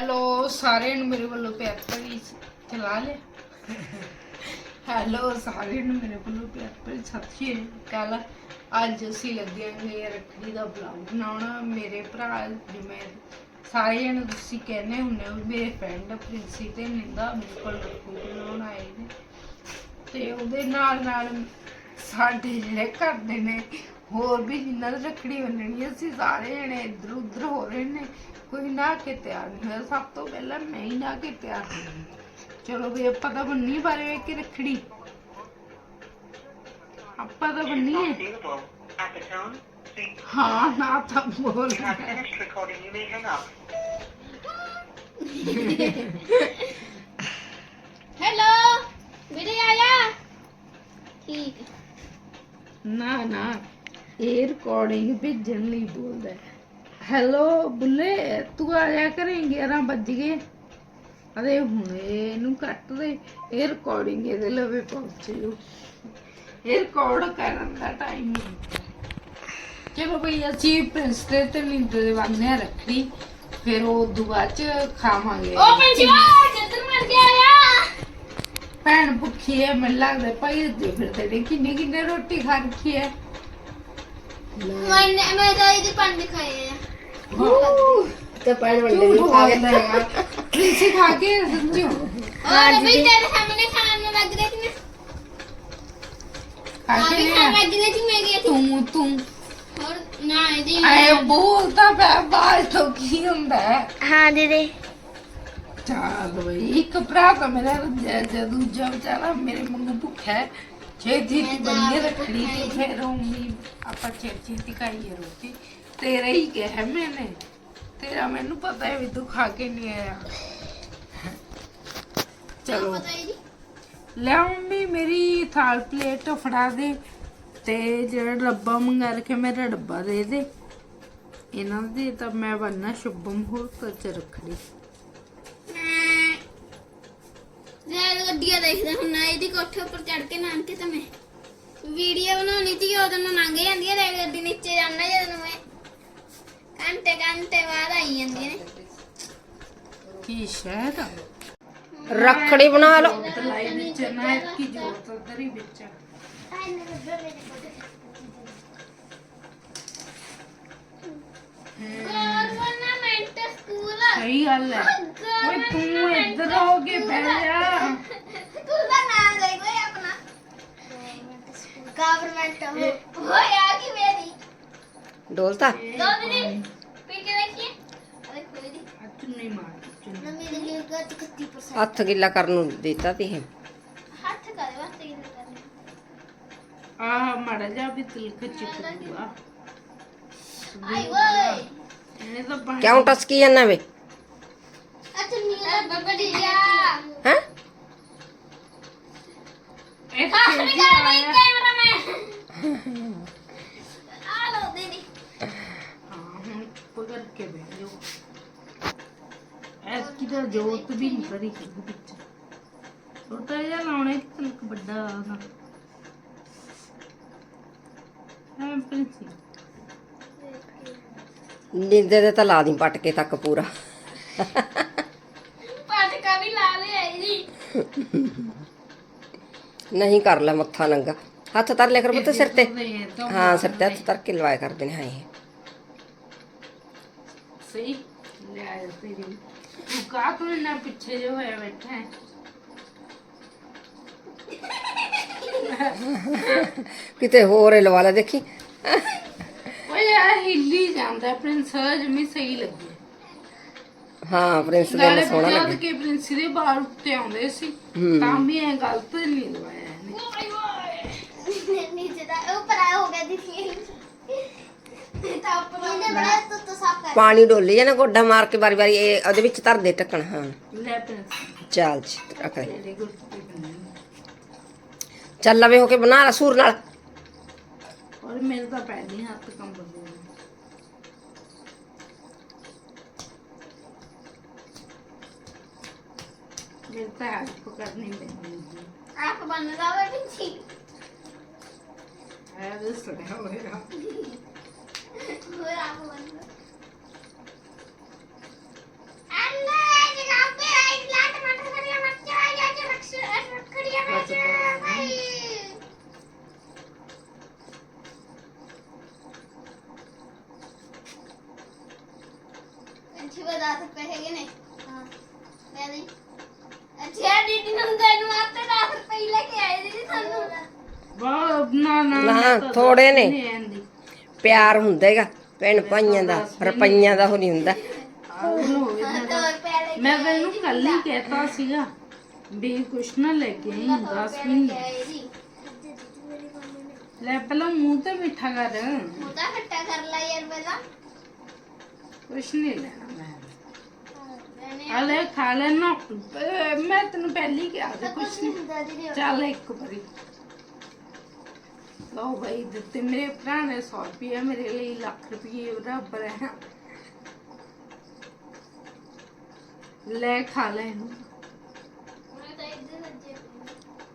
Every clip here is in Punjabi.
ਹੈਲੋ, ਸਾਰਿਆਂ ਨੂੰ ਮੇਰੇ ਵੱਲੋਂ ਪਿਆਰ ਭਰੀ ਚਲਾ ਲੈ ਹੈਲੋ, ਸਾਰਿਆਂ ਨੂੰ ਮੇਰੇ ਵੱਲੋਂ ਪਿਆਰ ਭਰੀ ਸਤਿ ਸ਼੍ਰੀ ਅਕਾਲ। ਅੱਜ ਅਸੀਂ ਲੱਗੇ ਹਾਂ ਰੱਖੜੀ ਦਾ ਬਲੌਗ ਬਣਾਉਣਾ। ਮੇਰੇ ਭਰਾ ਜਿਵੇਂ ਸਾਰੇ ਜਣੇ ਤੁਸੀਂ ਕਹਿੰਦੇ ਹੁੰਦੇ ਹੋ, ਮੇਰੇ ਫਰੈਂਡ ਪ੍ਰਿੰਸੀ ਤੇ ਨਿੰਦਾ ਮੇਰੇ ਕੋਲ ਰੱਖੜੀ ਬਣਾਉਣ ਆਏ ਨੇ। ਤੇ ਉਹਦੇ ਨਾਲ ਨਾਲ ਸਾਡੇ ਜਿਹੜੇ ਘਰ ਦੇ ਨੇ ਹੋਰ ਵੀ ਜਿਨ੍ਹਾਂ ਦੀ ਰੱਖੜੀ ਬੰਨਣੀ ਅਸੀਂ ਸਾਰੇ ਜਣੇ ਇੱਧਰ ਉੱਧਰ ਹੋ ਰਹੇ ਨੇ। ਕੋਈ ਨਾ ਕੇ ਤਿਆਰ ਨਹੀਂ ਹੋਇਆ। ਸਭ ਤੋਂ ਪਹਿਲਾਂ ਮੈਂ ਹੀ ਨਾ ਕੇ ਤਿਆਰ ਚਲੋ ਵੀ ਆਪਾਂ ਤਾਂ ਬੰਨੀ ਬਾਰੇ ਕਿ ਰੱਖੜੀ। ਆਪਾਂ ਤਾਂ tone, speak. ਹਾਂ ਨਾ ਤਾਂ ਬੋਲ. ਹੈਲੋ ਵੀਰੇ ਆਇਆ? ਠੀਕ। ਨਾ ਨਾ। ਇਹ ਰਿਕਾਰਡਿੰਗ ਭੇਜਣ ਲਈ ਬੋਲਦਾ ਹੈਲੋ ਬੁੱਲੇ ਤੂੰ ਆ ਜਾ ਕਰੇ 11 ਵੱਜ ਗਏ। ਅਰੇ ਹੁਣ ਇਹਨੂੰ ਕੱਟ ਦੇ ਇਹ ਰਿਕਾਰਡਿੰਗ ਇਹਦੇ ਲਵੇ ਪਹੁੰਚ ਜੂ ਇਹ ਰਿਕਾਰਡ ਕਰਨ ਦਾ ਟਾਈਮ ਨਹੀਂ ਚਲੋ ਬਈ ਅਸੀਂ ਪ੍ਰਿੰਸ ਤੇ ਤੇ ਨਿੰਦਰ ਦੇ ਬੰਦੇ ਆ ਰੱਖੜੀ ਫਿਰ ਉਹ ਦੁਆ ਚ ਖਾਵਾਂਗੇ। ਓ ਪੰਛੀਵਾ ਕਿੱਧਰ ਮਰ ਗਿਆ ਆ। ਭੈਣ ਭੁੱਖੀ ਹੈ ਮੈਨੂੰ ਲੱਗਦਾ ਭਾਈ ਦੇ ਫਿਰ ਤੇ ਕਿੰਨੀ ਕਿੰਨੀ ਰੋਟੀ ਖਾ ਰੱਖੀ ਹੈ ਤੇ ਪੈਣ ਵੱਡੇ ਖਾ ਖਾ ਕੇ ਸਮਝੋ ਖਾ ਤੂੰ ਤੂੰ ਐ ਬੋਲਦਾ ਪਿਆ ਬਾਜ ਤੋਂ ਕੀ ਹੁੰਦਾ ਹੈ ਹਾਂ ਦੀਦੀ ਚਾਲ ਬਈ ਇੱਕ ਭਰਾ ਤਾਂ ਮੇਰਾ ਰੱਜਿਆ ਜਾਂ ਦੂਜਾ ਵਿਚਾਰਾ ਮੇਰੇ ਵਾਂਗੂ ਭੁੱਖਾ ਹੈ ਛੇਤੀ ਦੀ ਬੰਨੀ ਰੱਖੜੀ ਤੇ ਫਿਰ ਉਹੀ ਆਪਾਂ ਛੇਤੀ ਦੀ ਖਾਈਏ ਰੋਟੀ। ਤੇਰਾ ਹੀ ਕਿਹਾ ਮੈਨੇ। ਤੇਰਾ ਮੈਨੂੰ ਪਤਾ ਹੈ ਵੀ ਤੂੰ ਖਾ ਕੇ ਨਹੀਂ ਆਇਆ। ਚਲੋ। ਲੈ ਮੰਮੀ ਮੇਰੀ ਥਾਲ ਪਲੇਟ ਫੜਾ ਦੇ। ਤੇ ਜਿਹੜਾ ਡੱਬਾ ਮੰਗਾ ਰੱਖਿਆ ਮੇਰਾ ਡੱਬਾ ਦੇ ਦੇ। ਇਹਨਾਂ ਦੇ ਤਾਂ ਮੈਂ ਬੰਨਾ ਸ਼ੁਭਮ ਹੋਰ ਕੱਚ ਰੱਖੜੀ ਰੈਲ ਗੱਡੀਆਂ ਦੇਖਦਾ ਹੁਣ ਨਾ ਇਹਦੀ ਕੋਠੇ ਉੱਪਰ ਚੜ ਕੇ ਨਾਮ ਕੇ ਤਾਂ ਮੈਂ। ਵੀਡੀਓ ਬਣਾਉਣੀ ਸੀ ਉਦੋਂ ਨੂੰ ਲੰਘ ਜਾਂਦੀ ਹੈ ਰੈਲ ਗੱਡੀ ਨੀਚੇ ਜਾਣਾ ਜਦੋਂ ਮੈਂ। ਘੰਟੇ ਘੰਟੇ ਬਾਅਦ ਆਈ ਜਾਂਦੀਆਂ ਨੇ। ਕੀ ਸ਼ਹਿਦ ਰੱਖੜੀ ਬਣਾ ਲਓ। ਤਲਾਈ ਵਿੱਚ ਨਾ ਕੀ ਜੋਤ ਉਧਰ ਹੀ ਵਿੱਚ ਗਵਰਨਮੈਂਟ ਸਕੂਲ ਸਹੀ ਗੱਲ ਹੈ। ਓਏ ਤੂੰ ਇੱਧਰ ਹੋ ਕੇ ਬਹਿ ਜਾ। ਸਕੂਲ ਦਾ ਨਾਮ ਦੇ ਕੋਈ ਆਪਣਾ। ਗਵਰਨਮੈਂਟ ਹੋਇਆ ਕਿ ਮੇਰੀ? ਡੋਲਤਾ? ਦੋ ਦਿਨ ਪੀ ਕੇ ਦੇਖੀਏ ਅਰੇ ਕੋਈ ਦੀ ਅੱਜ ਨਹੀਂ ਮਾਰ ਚੁੰਨੀ। ਨਾ ਮੇਰੇ ਲਈ ਗੱਤ 31% ਹੱਥ ਗਿੱਲਾ ਕਰਨ ਨੂੰ ਦਿੱਤਾ ਤੀ ਇਹ। ਹੱਥ ਕਰੇ ਵਾਸਤੇ ਕੀ ਕਰਨੀ ਆਹ ਮੜਾ ਜਾ ਵੀ ਤਿਲਕ ਚਿਪਕੂਗਾ ਆਈ ਓਏ ਇਹਨੇ ਤਾਂ ਪਾਣੀ ਕਿਉਂ ਟਸਕੀ ਜਾਂਦਾ ਵੇ? ਅੱਛਾ ਨੀਲਾ ਬੱਬੜੀਆ ਹੈ? ਇਹ ਸਾਸ ਵੀ ਕਰ ਬਈ ਆਇਆ। ਕੈਮਰਾਮੈਨ। ਆ ਲੋ ਦੇ ਦੀ ਹਾਂ ਹੁਣ ਪਕੜ ਕੇ ਬਹਿ ਜਾਓ। ਐਸ ਕੀ ਤਾਂ ਜੋਤ ਵੀ ਨਹੀਂ ਕਰੀ ਕਿਹਦੇ ਵਿੱਚ। ਛੋਟਾ ਜਿਹਾ ਲਾਉਣਾ ਕਿ ਤਨਕ ਵੱਡਾ ਨਾ। ਹਾਂ ਪ੍ਰਿੰਸੀ। ਨਿੰਦੇ ਦੇ ਤਾਂ ਲਾ ਦੀ ਪਟਕੇ ਤੱਕ ਪੂਰਾ। ਪਾਟਕਾ ਵੀ ਲਾ ਲਿਆ ਜੀ ਨਹੀਂ ਕਰ ਲੈ ਮੱਥਾ ਨੰਗਾ। ਹੱਥ ਧਰ ਲਿਆ ਕਰ ਪੁੱਤ ਸਿਰ ਤੇ। ਹਾਂ ਸਿਰ ਤੇ ਹੱਥ ਧਰ ਕੇ ਲਵਾਇਆ ਕਰਦੇ ਨੇ ਹਾਂ ਇਹ। ਸਹੀ। ਲੈ ਆਇਆ ਤੇਰੀ। ਤੂੰ ਕਾ ਤੂੰ ਨਾ ਪਿੱਛੇ ਜੋ ਹੋਇਆ ਬੈਠਾ ਹੈ? ਕਿਤੇ ਹੋਰ ਲਵਾ ਲੈ ਦੇਖੀ। ਆ ਹਿੱਲੀ ਜਾਂਦਾ ਪ੍ਰਿੰਸ ਜਮੀ ਸਹੀ ਲੱਗੀ। ਹਾਂ ਪ੍ਰਿੰਸ ਦੇ ਨਾਲੇ ਨੂੰ ਸੋਹਣਾ ਜਦ ਲੱਗੇ। ਕੇ ਪ੍ਰਿੰਸ ਦੇ ਬਾਲ ਉੱਤੇ ਆਉਂਦੇ ਸੀ। ਤਾਂ ਵੀ ਐ ਗਲਤ ਨਹੀਂ ਲਵਾਇਆ ਇਹਨੇ। ਓਏ ਓਏ ਨੀਚੇ ਦਾ ਉੱਪਰ ਆ ਹੋ ਗਿਆ ਦੀਦੀ। ਤਾਂ ਉੱਪਰ ਇਹਨੇ ਬੜਾ ਤੁੱਤ ਸਾਫ਼ ਕਰ ਪਾਣੀ ਡੋਲੀ ਜਾਣਾ ਗੋਡਾ ਮਾਰ ਕੇ ਵਾਰੀ ਵਾਰੀ ਇਹ ਉਹਦੇ ਵਿੱਚ ਧਰ ਦੇ ਢੱਕਣ ਹਾਂ। ਲੈ ਪ੍ਰਿੰਸ। ਚੱਲ ਜੀ ਬੰਨ੍ਹੀ। ਚੱਲ ਲਵੇ ਹੋ ਕੇ ਬਣਾ ਲਾ ਸੂਰ ਨਾਲ। ਔਰ ਮੇਰੇ ਤਾਂ ਪਹਿਲੇ ਹੱਥ ਕੰਬ ਮੇਰੇ ਤਾਂ ਹੱਥ ਪਕੜਨੀ ਪੈਂਦੀ ਆਪ ਬੰਦ ਲਾਵੇ ਪਿੱਛੇ ਆ ਦੱਸ ਰਿਹਾ ਹੋਇਆ ਹੋਰ ਆਪ ਬੰਦ अच्छी बात आ सकते है कि नहीं। हाँ, मैं नहीं। ਅੱਛਾ ਦੀਦੀ ਨੰਦੇ ਨੂੰ ਆਤੇ 10 ਰੁਪਏ ਹੀ ਲੈ ਕੇ ਆਏ ਦੀਦੀ ਸਾਨੂੰ। ਵਾਹ ਨਾ ਨਾ ਨਾ, ਮੈਂ ਤਾਂ ਥੋੜੇ ਨੇ। ਪਿਆਰ ਹੁੰਦਾ ਹੈਗਾ ਭੈਣ ਭਾਈਆਂ ਦਾ ਰੁਪਈਆਂ ਦਾ ਹੋ ਨਹੀਂ ਹੁੰਦਾ। ਮੈਂ ਤੈਨੂੰ ਕੱਲ ਹੀ ਕਹਿਤਾ ਸੀਗਾ ਵੀ ਕੁਛ ਨਾ ਲੈ ਕੇ ਆਈ 10 ਮਿੰਟ ਆਏ ਜੀ ਲੈ ਪਹਿਲਾਂ ਮੂੰਹ ਤੇ ਮਿੱਠਾ ਕਰ। ਮੋਟਾ ਖੱਟਾ ਕਰ ਲਾ ਯਾਰ ਪਹਿਲਾਂ। ਕੁਛ ਨਹੀਂ ਲੈਣਾ ਮੈਂ। ਮੈਨੇ ਅਲੇ ਖਾ ਲੈਣਾ ਅਹ ਮੈਂ ਤੈਨੂੰ ਪਹਿਲੀ ਕਿਹਾ ਸੀ ਕੁਛ ਨਹੀਂ ਹੁੰਦਾ ਦੀਦੀ ਚੱਲ ਇੱਕ ਵਾਰੀ ਲਓ ਭਾਈ ਦਿੱਤੇ ਮੇਰੇ ਭਰਾ ਨੇ 100 ਰੁਪਏ ਮੇਰੇ ਲਈ ਲੱਖ ਰੁਪਏ ਬਰਾਬਰ ਹੈ ਲੈ ਖਾ ਲੈ ਇਹਨੂੰ ਮੈਂ ਤਾਂ ਇੱਧਰ ਰੱਜੇ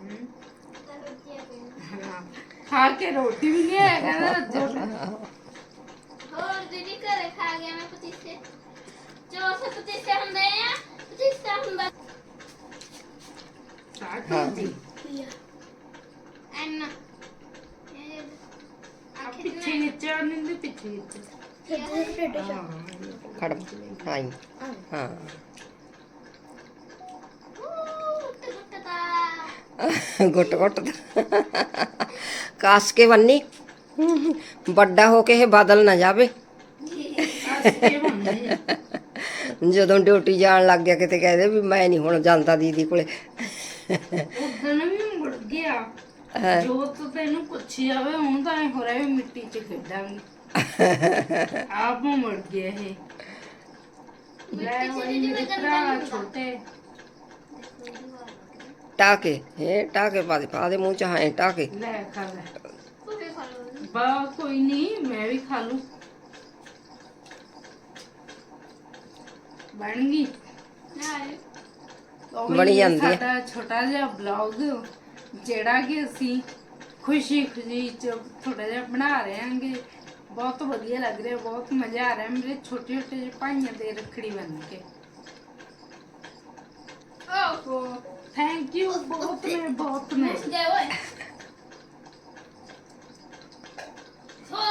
ਹਮ। ਤਾਂ ਰੱਜੇ ਪਏ ਹਾਂ। ਖਾ ਕੇ ਰੋਟੀ ਵੀ ਨਹੀਂ ਆਇਆ ਕਹਿੰਦਾ ਰੱਜੋ ਹੋਰ ਦੀਦੀ ਘਰੇ ਖਾ ਗਿਆ ਮੈਂ ਪਤੀਸੇ ਜੋ ਸੇ ਪਤੀਸੇ ਹੁੰਦੇ ਆ ਪਤੀਸਾ ਹੁੰਦਾ ਸਾਡਾ ਜੀ ਐਨ ਆ ਪਿੱਛੇ ਨੀਚੇ ਆਨੰਦ ਦੇ ਪਿੱਛੇ ਨੀਚੇ ਹਾਂ ਖੜ ਹਾਂ ਜਦੋਂ ਡਿਊਟੀ ਜਾਣ ਲੱਗ ਗਿਆ ਕਿਤੇ ਕਹਦੇ ਵੀ ਮੈਂ ਨਹੀਂ ਹੁਣ ਜਾਂਦਾ ਦੀਦੀ ਕੋਲੇ। ਉਦੋਂ ਵੀ ਮੁੜ ਗਿਆ। ਹਾਂ। ਜੋ ਤੂੰ ਤੈਨੂੰ ਪੁੱਛੀ ਜਾਵੇ ਹੁਣ ਤਾਂ ਐ ਹੋ ਰਿਹਾ ਵੀ ਮਿੱਟੀ 'ਚ ਖੇਡਾਂਗੇ। ਆਪ ਨੂੰ ਮੁੜ ਗਿਆ ਇਹ। ਲੈ ਹੋਈ ਮੇਰੇ ਭਰਾ ਛੋਟੇ। ਟਾਕੇ ਇਹ ਟਾਕੇ ਪਾ ਦੇ ਪਾ ਦੇ ਮੂੰਹ ਚ ਹਾਂ ਟਾਕੇ। ਲੈ ਖਾ ਲੈ। ਬਾ ਕੋਈ ਨਹੀਂ ਮੈਂ ਵੀ ਖਾ ਲੂ। ਬਣ ਗਈ? ਵੀ ਬਣੀ ਜਾਂਦੀ ਹੈ। ਸਾਡਾ ਛੋਟਾ ਜਿਹਾ ਬਲੌਗ ਜਿਹੜਾ ਕਿ ਅਸੀਂ ਖੁਸ਼ੀ ਖੁਸ਼ੀ ਚ ਥੋੜਾ ਜਿਹਾ ਬਣਾ ਰਹੇ ਹਾਂਗੇ। ਬਹੁਤ ਵਧੀਆ ਲੱਗ ਰਿਹਾ ਬਹੁਤ ਮਜ਼ਾ ਆ ਰਿਹਾ। ਮੇਰੇ ਛੋਟੇ ਛੋਟੇ ਜਿਹੇ ਭਾਈਆਂ ਦੇ ਰੱਖੜੀ ਬਣ ਕੇ। ਓਹੋ। ਥੈਂਕ ਯੂ ਬਹੁਤ ਨੇ ਬਹੁਤ ਨੇ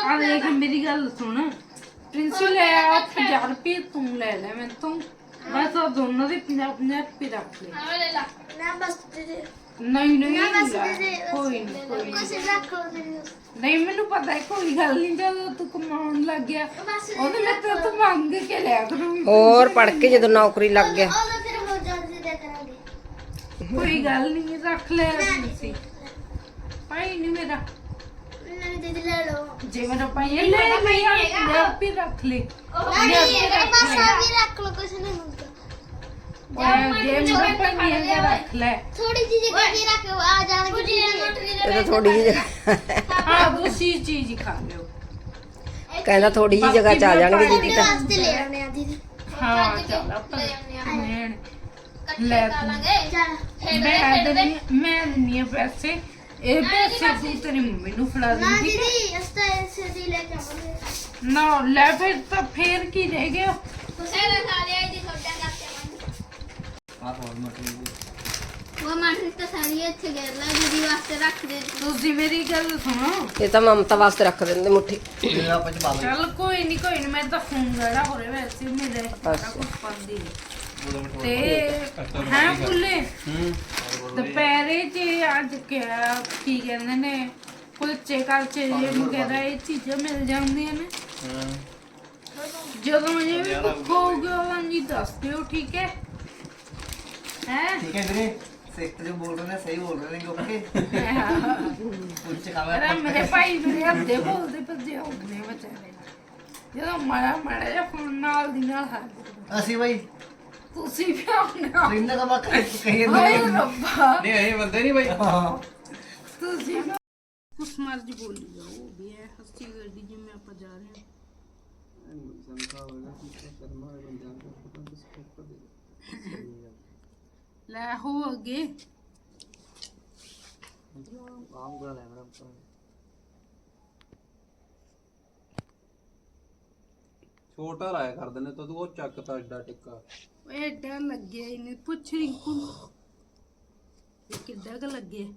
ਆ ਦੇਖ ਮੇਰੀ ਗੱਲ ਸੁਣ। ਪ੍ਰਿੰਸ ਲੈ ਆ 50 ਰੁਪਏ ਤੂੰ ਲੈ ਲੈ ਮੈਂ ਤੂੰ ਬਸ ਉਹ ਦੋਨੋਂ ਦੇ 50 50 ਰੁਪਏ ਰੱਖ ਲੈ। ਹਾਂ ਲੈ ਲਾ। ਨਾ ਬਸ ਦੇ ਦੇ। ਨਹੀਂ ਨਹੀਂ ਕੋਈ ਨਹੀਂ ਕੋਈ ਨੀ। ਕੁਛ ਰੱਖ ਨਹੀਂ ਮੈਨੂੰ ਪਤਾ ਹੈ ਕੋਈ ਗੱਲ ਨਹੀਂ ਜਦੋਂ ਤੂੰ ਕਮਾਉਣ ਲੱਗ ਗਿਆ ਉਹਦੇ ਮੈਂ ਤੇ ਤੂੰ ਮੰਗ ਕੇ ਲਿਆ ਕਰੂੰਗੀ ਹੋਰ ਪੜ ਕੇ ਜਦੋਂ ਨੌਕਰੀ ਲੱਗ ਗਿਆ। ਉਹਦਾ ਫਿਰ ਹੋ ਜਾਂਦੀ ਦੇ ਕਰਾਂਗੇ ਕੋਈ ਗੱਲ ਨਹੀਂ ਰੱਖ ਲੈ ਤੁਸੀਂ। ਭਾਈ ਨਹੀਂ ਮੇਰਾ। ਨਹੀਂ ਦੀਦੀ ਲੈ ਲਓ ਜੇ ਮੇਰਾ ਭਾਈ ਹੈ ਲੈ ਲੈ ਲੈ ਵੀ ਰੱਖ ਲੈ ਉਹ ਨਹੀਂ ਹੈ। ਬਸ ਆ ਵੀ ਰੱਖ ਲੋ ਕੁਛ ਨਹੀਂ ਹੁੰਦਾ ਉਹ ਜੇ ਮੇਰਾ ਭਾਈ ਹੈ। ਰੱਖ ਲੈ ਥੋੜੀ ਜਿਹੀ ਜਗ੍ਹਾ ਵੀ ਰੱਖ ਆ ਜਾਣਗੇ ਜੀ ਇਹ ਤਾਂ ਥੋੜੀ ਜਿਹੀ ਜਗ੍ਹਾ ਹਾਂ ਦੂਸਰੀ ਚੀਜ਼ ਹੀ ਖਾ ਲਿਓ ਕਹਿੰਦਾ ਥੋੜੀ ਜਿਹੀ ਹਾਂ ਇਹ ਪੈਸੇ ਤੂੰ ਤੇਰੀ ਮੰਮੀ ਨੂੰ ਫੜਾ ਨਾ ਦੇ ਦੀਦੀ ਅਸਤਾ ਇਸੇ ਦੀ ਲੈ ਕੇ ਆਵਾਂਗੇ। ਨਾ ਲੈ ਫਿਰ ਤਾਂ ਫੇਰ ਕੀ ਰਹਿ ਗਿਆ ਤੁਸੀਂ ਨਾ ਖਾ ਲਿਆ ਜੀ ਤੁਹਾਡਾ ਕਰਕੇ ਆਵਾਂਗੇ। ਉਹ ਮਾਟਰੀ ਤਾਂ ਸਾਰੀ ਇੱਥੇ ਗੈਰ ਲਾ ਦੀਦੀ ਵਾਸਤੇ ਰੱਖ ਦੇ। ਤੁਸੀਂ ਮੇਰੀ ਗੱਲ ਸੁਣੋ। ਇਹ ਤਾਂ ਮਮਤਾ ਵਾਸਤੇ ਰੱਖ ਦਿੰਦੇ ਮੁੱਠੀ। ਚੱਲ ਕੋਈ ਨਹੀਂ ਕੋਈ ਨਹੀਂ ਮੈਂ ਤਾਂ ਫੋਨ ਗੜਾ ਹੋ ਰਿਹਾ ਵੈਸੇ ਮੇਰੇ। ਸਾਰਾ ਕੁਝ ਪਾਉਂਦੀ ਤੇ ਹੈ ਫੁੱਲੇ? ਦੁਪਹਿਰੇ ਜੇ ਅੱਜ ਕਿਹਾ ਕੀ ਕਹਿੰਦੇ ਨੇ ਕੁਲਚੇ ਕਰਚੇ ਜਿਹਨੂੰ ਕਹਿੰਦਾ ਇਹ ਚੀਜ਼ਾਂ ਮਿਲ ਜਾਂਦੀਆਂ ਨੇ। ਜਦੋਂ ਮੈਨੂੰ ਵੀ ਭੁੱਖ ਹੋਊਗੀ ਉਹਨਾਂ ਜੀ ਦੱਸ ਦਿਓ ਠੀਕ ਹੈ? ਹੈ? ਠੀਕ ਹੈ ਵੀਰੇ ਸਿੱਖ ਜੋ ਬੋਲ ਰਹੇ ਨੇ ਸਹੀ ਬੋਲ ਰਹੇ ਨੇ ਕਿਉਂਕਿ ਕੁਲਚੇ ਖਾਵਾ ਮੇਰੇ ਭਾਈ ਮੇਰੇ ਹੱਥੇ ਬੋਲਦੇ ਭੱਜੇ ਹੋਣਗੇ ਬਚਾਰੇ ਜਦੋਂ ਮਾੜਾ ਮਾੜਾ ਜਿਹਾ ਫੋਨ ਨਾਲ ਦੀ ਨਾਲ ਹੱਲ ਅਸੀਂ ਬਈ ਤੁਸੀਂ ਵੀ ਆਉਂਦੇ ਹੋ ਇੰਨਾ ਕਮਾ ਕਹੀ ਹਾਏ ਰੱਬਾ। ਨਹੀਂ ਇਹ ਬੰਦੇ ਨਹੀਂ ਬਾਈ। ਹਾਂ। ਤੁਸੀਂ ਵੀ ਕੁਛ ਮਰਜ਼ੀ ਬੋਲੀ ਜਾਓ ਵੀ ਇਹ ਹੱਸੀ ਗੱਡੀ ਜਿਵੇਂ ਆਪਾਂ ਜਾ ਰਹੇ ਹਾਂ। ਲੈ ਹੋ ਅੱਗੇ। ਆਮ ਗੁਲਾ ਛੋਟਾ ਲਾਇਆ ਕਰ ਦਿੰਦੇ ਤੂੰ ਉਹ ਚੱਕਤਾ ਏਡਾ ਟਿੱਕਾ। ਓਏ ਏਡਾ ਲੱਗਿਆ ਇਹਨੇ ਪੁੱਛ ਰਿੰਕੂ ਕਿੱਡਾ ਕ ਲੱਗਿਆ?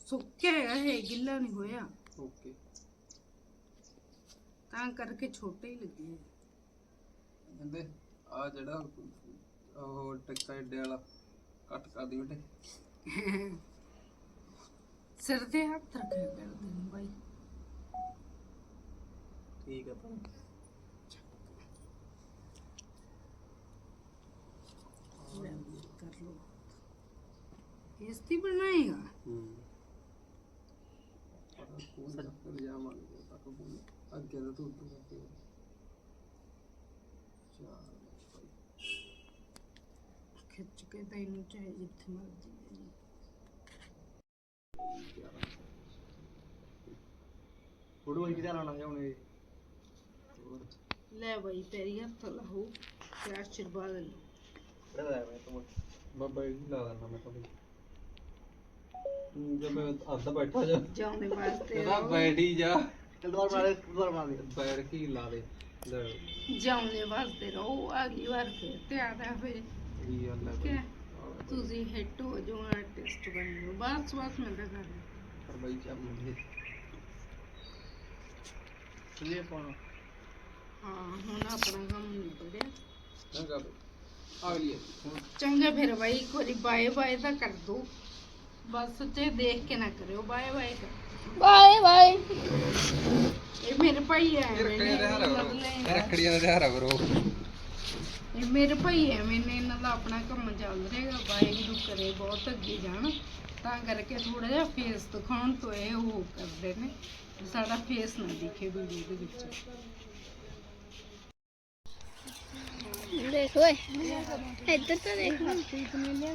ਸੁੱਕਿਆ ਹੈਗਾ ਇਹ ਗਿੱਲਾ ਨਹੀਂ ਹੋਇਆ। ਓਕੇ। ਤਾਂ ਕਰਕੇ ਛੋਟੇ ਹੀ ਲੱਗੇ ਆ। ਕਹਿੰਦੇ ਆ ਜਿਹੜਾ ਉਹ ਟਿੱਕਾ ਏਡੇ ਵਾਲਾ ਕੱਟ ਕਰ ਦੀ ਬੇਟੇ। ਸਿਰ ਤੇ ਹੱਥ ਰੱਖਿਆ ਕਰਦੇ ਨੇ ਬਾਈ। ਠੀਕ ਆ। ਤਾਂ ਕਰ ਲੋ ਦੀ ਬਣਾਏਗਾ ਅੱਗੇ ਤਾਂ ਤੂੰ ਤੂੰ ਅੱਗੇ ਚਾਰ ਖਿੱਚ ਕੇ ਤੈਨੂੰ ਚਾਹੇ ਜਿੱਥੇ ਮਰਜ਼ੀ ਲੈ। ਫੋਟੋ ਵਾਲੀ ਕਿਹਦਾ ਲਾਉਣਾ ਚਾਹੁੰਦੇ ਲੈ ਬਾਈ ਪੈਰੀ ਹੱਥ ਲਾਹੋ ਤੇ ਆਸ਼ੀਰਵਾਦ ਲਓ ਕਿਹੜਾ ਲਾਇਆ ਮੈਂ? ਤੂੰ ਬਾਬਾ ਜੀ ਲਾ ਮੈਂ ਤੂੰ ਜਦ ਮੈਂ ਅੱਧਾ ਬੈਠਾ ਜਾ। ਜਾਣੇ ਵਾਸਤੇ ਇਹਦਾ ਬੈਠੀ ਜਾ। ਚਲ ਦੁਬਾਰਾ ਬਣਾ ਦੇ ਦੁਬਾਰਾ ਬਣਾ ਦੇ ਬੈਠ ਕੇ ਹੀ ਲਾ ਦੇ ਲੈ। ਜਾਣੇ ਵਾਸਤੇ ਰਹੋ ਅਗਲੀ ਵਾਰ ਫਿਰ ਤੇ ਆਦਾ ਫਿਰ। ਕੀ ਗੱਲ ਹੈ ਕਿ ਤੁਸੀਂ ਹਿੱਟ ਹੋ ਜਾਓ ਆਰਟਿਸਟ ਬਣ ਜਾਓ ਬਸ ਬਸ ਮੈਂ ਤਾਂ ਕਰ ਪਰ ਬਾਈ ਚੱਲ ਮੁੰਡੇ। ਚਲਿਏ ਪਾਉਣਾ। ਹਾਂ ਹੁਣ ਆਪਣਾ ਕੰਮ ਨਿਬੜਿਆ ਚੰਗਾ ਬਈ। ਅਗਲੀ ਹੈ। ਹੁਣ ਚੰਗਾ ਫਿਰ ਬਾਈ ਇੱਕ ਵਾਰੀ ਬਾਏ ਬਾਏ ਤਾਂ ਕਰ ਦੋ। ਬਸ ਤੇ ਦੇਖ ਕੇ ਨਾ ਕਰਿਓ ਬਾਏ ਬਾਏ ਬਾਏ ਬਾਏ। ਇਹ ਮੇਰੇ ਭਾਈ ਹੈ ਰੱਖੜੀਆਂ ਦੇ ਹਾਰਾ ਕਰੋ। ਰੱਖੜੀਆਂ ਦੇ ਹਾਰਾ ਕਰੋ। ਇਹ ਮੇਰੇ ਭਾਈ ਹੈ ਮੈਨੇ ਇਹਨਾਂ ਦਾ ਆਪਣਾ ਕੰਮ ਚੱਲ ਰਿਹਾ ਵਾਹਿਗੁਰੂ ਕਰੇ ਬਹੁਤ ਅੱਗੇ ਜਾਣ। ਤਾਂ ਕਰਕੇ ਥੋੜਾ ਜਿਹਾ ਫੇਸ ਦਿਖਾਉਣ ਤੋਂ ਇਹ ਉਹ ਕਰਦੇ ਨੇ ਸਾਡਾ ਫੇਸ ਨਾ ਦਿਖੇ ਵੀਡੀਓ ਦੇ ਵਿੱਚ। ਦੇਖ ਓਏ ਇੱਧਰ ਤਾਂ ਦੇਖ। ਇੱਕ ਨੇ ਲਿਆ